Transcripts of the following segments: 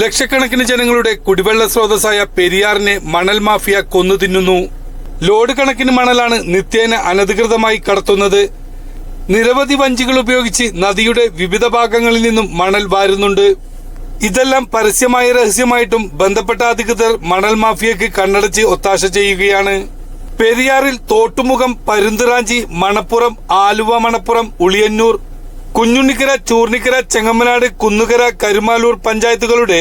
ലക്ഷക്കണക്കിന് ജനങ്ങളുടെ കുടിവെള്ള സ്രോതസ്സായ പെരിയാറിനെ മണൽ മാഫിയ കൊന്നു തിന്നുന്നു. ലോഡ് കണക്കിന് മണലാണ് നിത്യേന അനധികൃതമായി കടത്തുന്നത്. നിരവധി വഞ്ചികൾ ഉപയോഗിച്ച് നദിയുടെ വിവിധ ഭാഗങ്ങളിൽ നിന്നും മണൽ വാരുന്നുണ്ട്. ഇതെല്ലാം പരസ്യമായ രഹസ്യമായിട്ടും ബന്ധപ്പെട്ട അധികൃതർ മണൽ മാഫിയക്ക് കണ്ണടച്ച് ഒത്താശ ചെയ്യുകയാണ്. പെരിയാറിൽ തോട്ടുമുഖം പരുന്തുറാഞ്ചി മണപ്പുറം ആലുവ മണപ്പുറം ഉളിയന്നൂർ കുഞ്ഞുണ്ണിക്കര ചൂർണിക്കര ചെങ്ങമ്മനാട് കുന്നുകര കരുമാലൂർ പഞ്ചായത്തുകളുടെ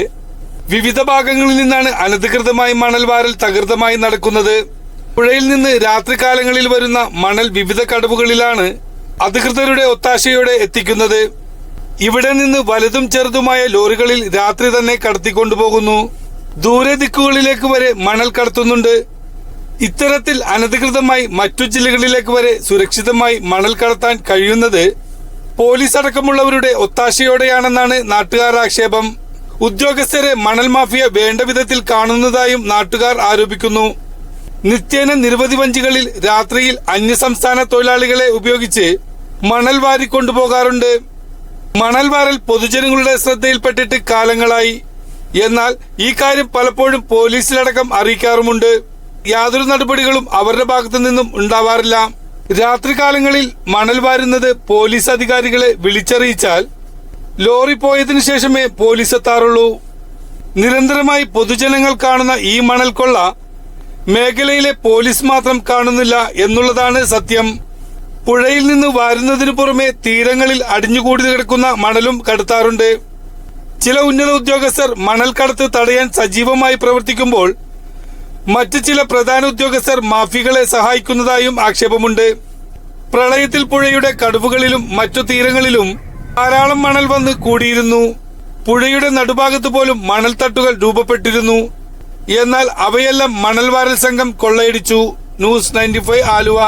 വിവിധ ഭാഗങ്ങളിൽ നിന്നാണ് അനധികൃതമായി മണൽ വാരൽ തകൃതമായി നടക്കുന്നത്. പുഴയിൽ നിന്ന് രാത്രികാലങ്ങളിൽ വരുന്ന മണൽ വിവിധ കടവുകളിലാണ് അധികൃതരുടെ ഒത്താശയോടെ എത്തിക്കുന്നത്. ഇവിടെ നിന്ന് വലുതും ചെറുതുമായ ലോറികളിൽ രാത്രി തന്നെ കടത്തിക്കൊണ്ടുപോകുന്നു. ദൂരെ ദിക്കുകളിലേക്ക് വരെ മണൽ കടത്തുന്നുണ്ട്. ഇത്തരത്തിൽ അനധികൃതമായി മറ്റു ജില്ലകളിലേക്ക് വരെ സുരക്ഷിതമായി മണൽ കടത്താൻ കഴിയുന്നത് പോലീസ് അടക്കമുള്ളവരുടെ ഒത്താശയോടെയാണെന്നാണ് നാട്ടുകാർ ആക്ഷേപം ഉദ്യോഗസ്ഥരെ മണൽ മാഫിയ വേണ്ട വിധത്തിൽ കാണുന്നതായും നാട്ടുകാർ ആരോപിക്കുന്നു. നിത്യേന നിരവധി വഞ്ചികളിൽ രാത്രിയിൽ അന്യസംസ്ഥാന തൊഴിലാളികളെ ഉപയോഗിച്ച് മണൽ വാരി കൊണ്ടുപോകാറുണ്ട്. മണൽ വാരൽ പൊതുജനങ്ങളുടെ ശ്രദ്ധയിൽപ്പെട്ടിട്ട് കാലങ്ങളായി. എന്നാൽ ഈ കാര്യം പലപ്പോഴും പോലീസിലടക്കം അറിയിക്കാറുമുണ്ട്. യാതൊരു നടപടികളും അവരുടെ ഭാഗത്തു നിന്നും ഉണ്ടാവാറില്ല. രാത്രികാലങ്ങളിൽ മണൽ വാരുന്നത് പോലീസ് അധികാരികളെ വിളിച്ചറിയിച്ചാൽ ലോറി പോയതിനു ശേഷമേ പോലീസ് എത്താറുള്ളൂ. നിരന്തരമായി പൊതുജനങ്ങൾ കാണുന്ന ഈ മണൽ കൊള്ള മേഖലയിലെ പോലീസ് മാത്രം കാണുന്നില്ല എന്നുള്ളതാണ് സത്യം. പുഴയിൽ നിന്ന് വാരുന്നതിനു പുറമെ തീരങ്ങളിൽ അടിഞ്ഞുകൂടി കിടക്കുന്ന മണലും കടത്താറുണ്ട്. ചില ഉന്നത ഉദ്യോഗസ്ഥർ മണൽ കടത്ത് തടയാൻ സജീവമായി പ്രവർത്തിക്കുമ്പോൾ മറ്റു ചില പ്രധാന ഉദ്യോഗസ്ഥർ മാഫികളെ സഹായിക്കുന്നതായും ആക്ഷേപമുണ്ട്. പ്രളയത്തിൽ പുഴയുടെ കടുവുകളിലും മറ്റു തീരങ്ങളിലും ധാരാളം മണൽ വന്ന് കൂടിയിരുന്നു. പുഴയുടെ നടുഭാഗത്ത് പോലും മണൽത്തട്ടുകൾ രൂപപ്പെട്ടിരുന്നു. എന്നാൽ അവയെല്ലാം മണൽവാരൽ സംഘം കൊള്ളയടിച്ചു. News ninety Aluva.